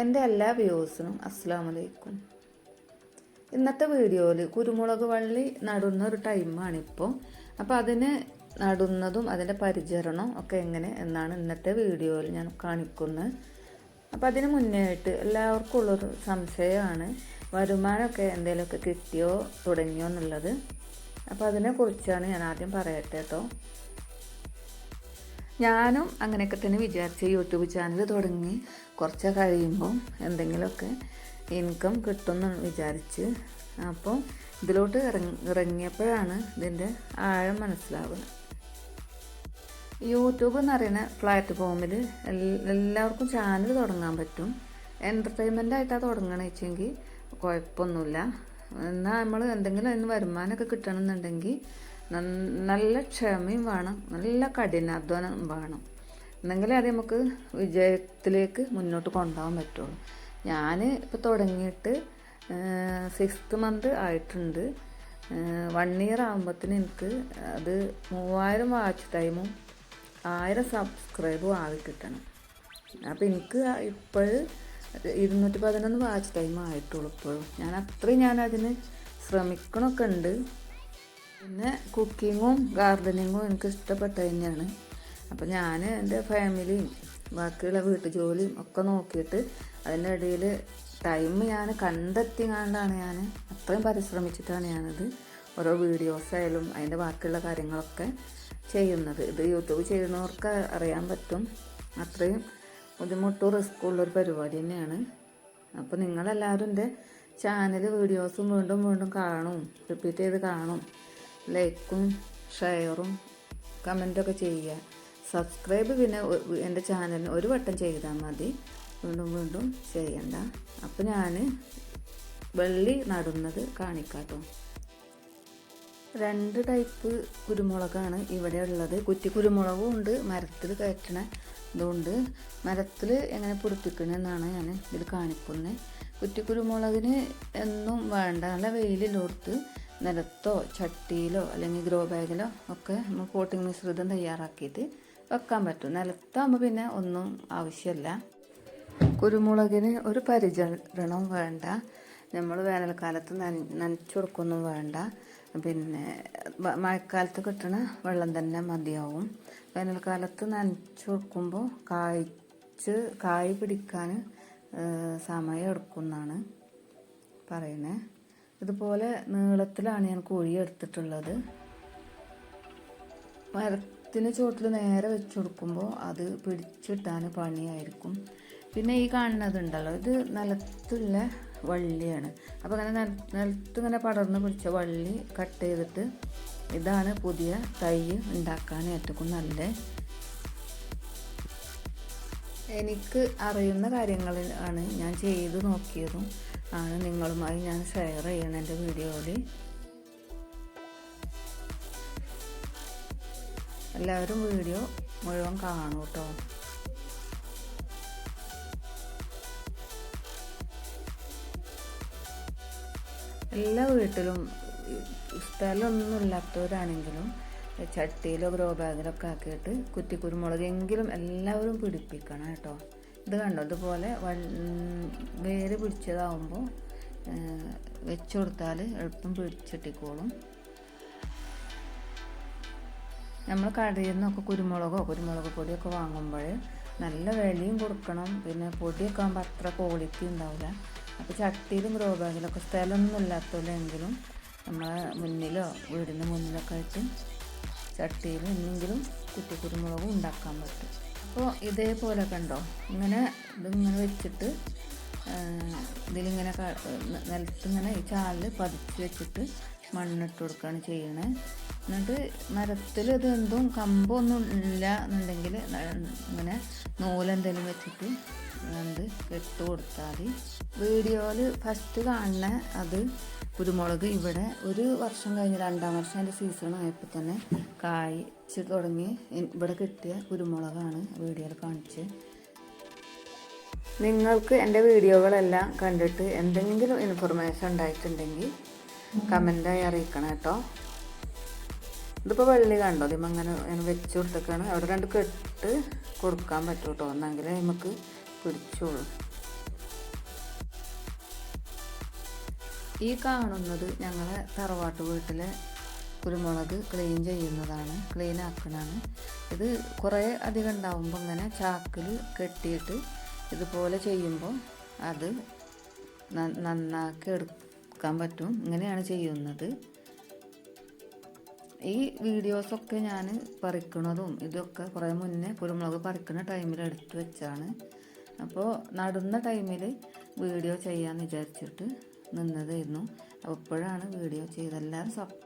എന്റെ എല്ലാ വ്യൂസിനും അസ്സാം വലൈക്കും ഇന്നത്തെ വീഡിയോയിൽ കുരുമുളക് വള്ളി നടുന്ന ഒരു ടൈമാണിപ്പോൾ അപ്പോൾ അതിന് നടുന്നതും അതിന്റെ പരിചരണവും ഒക്കെ എങ്ങനെ എന്നാണ് ഇന്നത്തെ വീഡിയോയിൽ ഞാൻ കാണിക്കുന്നത്. അപ്പോൾ അതിന് മുന്നേ ആയിട്ട് എല്ലാവർക്കും ഉള്ളൊരു സംശയമാണ് വരുമാനമൊക്കെ എന്തെങ്കിലുമൊക്കെ കിട്ടിയോ തുടങ്ങിയോ എന്നുള്ളത്. അപ്പോൾ അതിനെക്കുറിച്ചാണ് ഞാൻ ആദ്യം പറയട്ടെ കേട്ടോ. ഞാനും അങ്ങനെയൊക്കെ തന്നെ വിചാരിച്ച് യൂട്യൂബ് ചാനൽ തുടങ്ങി. കുറച്ച് കഴിയുമ്പം എന്തെങ്കിലുമൊക്കെ ഇൻകം കിട്ടുമെന്ന് വിചാരിച്ച് അപ്പോൾ ഇതിലോട്ട് ഇറങ്ങി ഇറങ്ങിയപ്പോഴാണ് ഇതിന്റെ ആഴം മനസ്സിലാവുന്നത് യൂട്യൂബ് എന്ന് പറയുന്ന പ്ലാറ്റ്ഫോമിൽ എല്ലാവർക്കും ചാനൽ തുടങ്ങാൻ പറ്റും. എന്റർടൈൻമെന്റ് ആയിട്ടാണ് തുടങ്ങണമെന്ന് വെച്ചെങ്കിൽ കുഴപ്പമൊന്നുമില്ല. എന്നാൽ നമ്മൾ എന്തെങ്കിലും അതിന് വരുമാനമൊക്കെ കിട്ടണമെന്നുണ്ടെങ്കിൽ നല്ല ക്ഷമയും വേണം നല്ല കഠിനാധ്വാനം വേണം. എന്നെങ്കിലേ അത് നമുക്ക് വിജയത്തിലേക്ക് മുന്നോട്ട് കൊണ്ടുപോകാൻ പറ്റുള്ളൂ. ഞാൻ ഇപ്പോൾ തുടങ്ങിയിട്ട് സിക്സ്ത് മന്ത് ആയിട്ടുണ്ട്. വൺ ഇയർ ആകുമ്പോഴത്തേന് എനിക്ക് അത് മൂവായിരം വാച്ച് ടൈമും ആയിരം സബ്സ്ക്രൈബും ആയി കിട്ടണം. അപ്പോൾ എനിക്ക് ഇപ്പോൾ ഇരുന്നൂറ്റി പതിനൊന്ന് വാച്ച് ടൈം ആയിട്ടുള്ളൂ ഇപ്പോഴും. ഞാൻ അത്രയും ഞാൻ അതിന് ശ്രമിക്കണമൊക്കെ ഉണ്ട്. പിന്നെ കുക്കിങ്ങും ഗാർഡനിങ്ങും എനിക്ക് ഇഷ്ടപ്പെട്ട തന്നെയാണ്. അപ്പോൾ ഞാൻ എന്റെ ഫാമിലിയും ബാക്കിയുള്ള വീട്ടു ജോലിയും ഒക്കെ നോക്കിയിട്ട് അതിന്റെ ഇടയിൽ ടൈം ഞാൻ കണ്ടെത്തി ഞാൻ അത്രയും പരിശ്രമിച്ചിട്ടാണ് ഞാനത് ഓരോ വീഡിയോസ് ആയാലും അതിന്റെ ബാക്കിയുള്ള കാര്യങ്ങളൊക്കെ ചെയ്യുന്നത്. ഇത് യൂട്യൂബ് ചെയ്യുന്നവർക്ക് അറിയാൻ പറ്റും. അത്രയും ബുദ്ധിമുട്ടും റിസ്ക്കും ഉള്ളൊരു പരിപാടി തന്നെയാണ്. അപ്പോൾ നിങ്ങളെല്ലാവരും എന്റെ ചാനൽ വീഡിയോസും വീണ്ടും വീണ്ടും കാണും. റിപ്പീറ്റ് ചെയ്ത് കാണും. ലൈക്കും ഷെയറും കമന്റൊക്കെ ചെയ്യുക. സബ്സ്ക്രൈബ് പിന്നെ എന്റെ ചാനലിന് ഒരു വട്ടം ചെയ്താൽ മതി. വീണ്ടും വീണ്ടും ചെയ്യണ്ട. അപ്പം ഞാൻ വെള്ളി നടുന്നത് കാണിക്കാട്ടോ. രണ്ട് ടൈപ്പ് കുരുമുളകാണ് ഇവിടെ ഉള്ളത്. കുറ്റി കുരുമുളകും ഉണ്ട് മരത്തിൽ കയറ്റണ ഇതുകൊണ്ട് മരത്തിൽ എങ്ങനെ പൊടിപ്പിക്കണമെന്നാണ് ഞാൻ ഇതിൽ കാണിക്കുന്നത്. കുറ്റി കുരുമുളകിന് എന്നും വേണ്ട നല്ല വെയിലിലോർത്ത് നിലത്തോ ചട്ടിയിലോ അല്ലെങ്കിൽ ഗ്രോ ബാഗിലോ ഒക്കെ നമ്മൾ പോട്ടിംഗ് മിശ്രിതം തയ്യാറാക്കിയിട്ട് വെക്കാൻ പറ്റും. നിലത്താകുമ്പോൾ പിന്നെ ഒന്നും ആവശ്യമില്ല കുരുമുളകിന് ഒരു പരിചരണവും വേണ്ട. നമ്മൾ വേനൽക്കാലത്ത് നന നനച്ചു കൊടുക്കൊന്നും വേണ്ട. പിന്നെ മഴക്കാലത്ത് കിട്ടണ വെള്ളം തന്നെ മതിയാവും. വേനൽക്കാലത്ത് നനച്ചു കൊടുക്കുമ്പോൾ കായ്ച്ച് കായ് പിടിക്കാൻ സമയം എടുക്കുന്നതാണ് പറയുന്നത് ഇതുപോലെ നീളത്തിലാണ് ഞാൻ കോഴി എടുത്തിട്ടുള്ളത്. മരത്തിന് ചുവട്ടിൽ നേരെ വെച്ച് കൊടുക്കുമ്പോൾ അത് പിടിച്ചിട്ടാൻ പണിയായിരിക്കും. പിന്നെ ഈ കാണുന്നതുണ്ടല്ലോ ഇത് നിലത്തുള്ള വള്ളിയാണ്. അപ്പോൾ അങ്ങനെ നിലത്ത് ഇങ്ങനെ പടർന്ന് പിടിച്ച വള്ളി കട്ട് ചെയ്തിട്ട് ഇതാണ് പുതിയ തൈ ഉണ്ടാക്കാൻ ഏറ്റവും നല്ല. എനിക്ക് അറിയുന്ന കാര്യങ്ങളിൽ ആണ് ഞാൻ ചെയ്ത് നോക്കിയതും ആണ് നിങ്ങളുമായി ഞാൻ ഷെയർ ചെയ്യണം എന്റെ വീഡിയോയിൽ. എല്ലാവരും വീഡിയോ മുഴുവൻ കാണൂ കേട്ടോ എല്ലാ വീട്ടിലും സ്ഥലമൊന്നും ഇല്ലാത്തവരാണെങ്കിലും ചട്ടിയിലോ ഗ്രോ ബാഗിലൊക്കെ ആക്കിയിട്ട് കുറ്റി കുരുമുളകെങ്കിലും എല്ലാവരും പിടിപ്പിക്കണം കേട്ടോ. ഇത് കണ്ടോ? ഇതുപോലെ വേര് പിടിച്ചതാവുമ്പോൾ വെച്ചു കൊടുത്താൽ എളുപ്പം പിടിച്ചിട്ടിക്കോളും നമ്മൾ കടയിൽ നിന്നൊക്കെ കുരുമുളകോ കുരുമുളക് പൊടിയൊക്കെ വാങ്ങുമ്പോൾ നല്ല വിലയും കൊടുക്കണം. പിന്നെ പൊടിയൊക്കെ ആകുമ്പോൾ അത്ര ക്വാളിറ്റി ഉണ്ടാവില്ല. അപ്പോൾ ചട്ടിയിലും ഗ്രോ ബാഗിലൊക്കെ സ്ഥലമൊന്നും ഇല്ലാത്തവരെങ്കിലും നമ്മളെ മുന്നിലോ വീടിന്റെ മുന്നിലൊക്കെ ആയിട്ട് ചട്ടിയിൽ എന്തെങ്കിലും കുറ്റി കുരുമുളകും ഉണ്ടാക്കാൻ പറ്റും. അപ്പോൾ ഇതേപോലെ കണ്ടോ ഇങ്ങനെ ഇതിങ്ങനെ വെച്ചിട്ട് ഇതിലിങ്ങനെ നിലത്തിങ്ങനെ ഈ ചാലിൽ പതിച്ച് വെച്ചിട്ട് മണ്ണിട്ട് കൊടുക്കുകയാണ് ചെയ്യണേ. എന്നിട്ട് മരത്തിൽ ഇത് എന്തും കമ്പൊന്നും ഇല്ല എന്നുണ്ടെങ്കിൽ ഇങ്ങനെ നൂലെന്തെങ്കിലും വെച്ചിട്ട് എന്ത് കെട്ട് കൊടുത്താൽ വീഡിയോയിൽ ഫസ്റ്റ് കാണുന്ന അത് കുരുമുളക് ഇവിടെ ഒരു വർഷം കഴിഞ്ഞ് രണ്ടാം വർഷം അതിന്റെ സീസൺ ആയപ്പോൾ തന്നെ കായ്ച്ച് തുടങ്ങി. ഇവിടെ കിട്ടിയ കുരുമുളകാണ് വീഡിയോയിൽ കാണിച്ച് നിങ്ങൾക്ക് എന്റെ വീഡിയോകളെല്ലാം കണ്ടിട്ട് എന്തെങ്കിലും ഇൻഫർമേഷൻ ഉണ്ടായിട്ടുണ്ടെങ്കിൽ കമന്റായി അറിയിക്കണം കേട്ടോ. ഇതിപ്പോൾ വെള്ളി കണ്ടോ? ഇതിമ്മ അങ്ങനെ ഞാൻ വെച്ച് കൊടുത്തേക്കാണ്. അവിടെ രണ്ട് കെട്ട് കൊടുക്കാൻ പറ്റും കേട്ടോ എന്നെങ്കിൽ നമുക്ക് പിടിച്ചോളൂ. ഈ കാണുന്നത് ഞങ്ങളെ തറവാട്ട് വീട്ടിലെ കുരുമുളക് ക്ലീൻ ചെയ്യുന്നതാണ്. ക്ലീൻ ആക്കുന്നതാണ് ഇത് കുറേ അധികം ഉണ്ടാവുമ്പോൾ ഇങ്ങനെ ചാക്കിൽ കെട്ടിയിട്ട് ഇതുപോലെ ചെയ്യുമ്പോൾ അത് നന്നാക്കി എടുക്കാൻ പറ്റും. ഇങ്ങനെയാണ് ചെയ്യുന്നത്. ഈ വീഡിയോസൊക്കെ ഞാൻ പറിക്കണതും ഇതൊക്കെ കുറേ മുന്നേ കുരുമുളക് പറിക്കുന്ന ടൈമിൽ എടുത്തു വെച്ചാണ്. അപ്പോൾ നടുന്ന ടൈമിൽ വീഡിയോ ചെയ്യാമെന്ന് വിചാരിച്ചിട്ട് നിന്നതായിരുന്നു. അപ്പോഴാണ് വീഡിയോ ചെയ്ത് എല്ലാവരും സപ്